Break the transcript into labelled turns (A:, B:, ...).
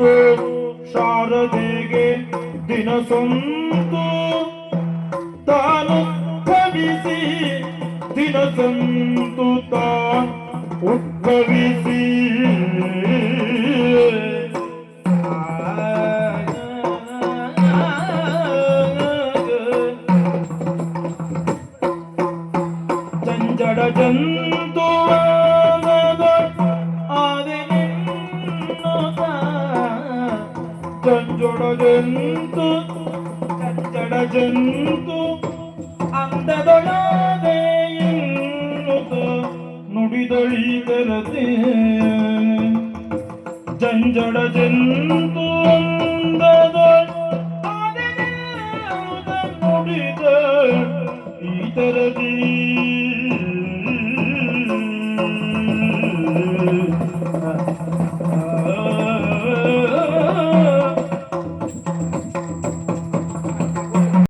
A: ಬಂತು ಶಾರದೆಗೆ ದಿನ ಸಂತು ತಾನು ಭವಿಸಿ ದಿನ ಸಂತು ತಾ ಉದ್ಭವಿಸಿ. ಜಂಜಡ ಜಂತು ಜಂಜಡ ಜಂತು ಜಂಜಡ ಜಂತು ಅಂದದೊಳಗೆ ಎನ್ನುತ್ತ ನುಡಿದಳಿದರತೆ ಜಂಜಡ ಜಂತು ಅಂದದ ನುಡಿದ ಈ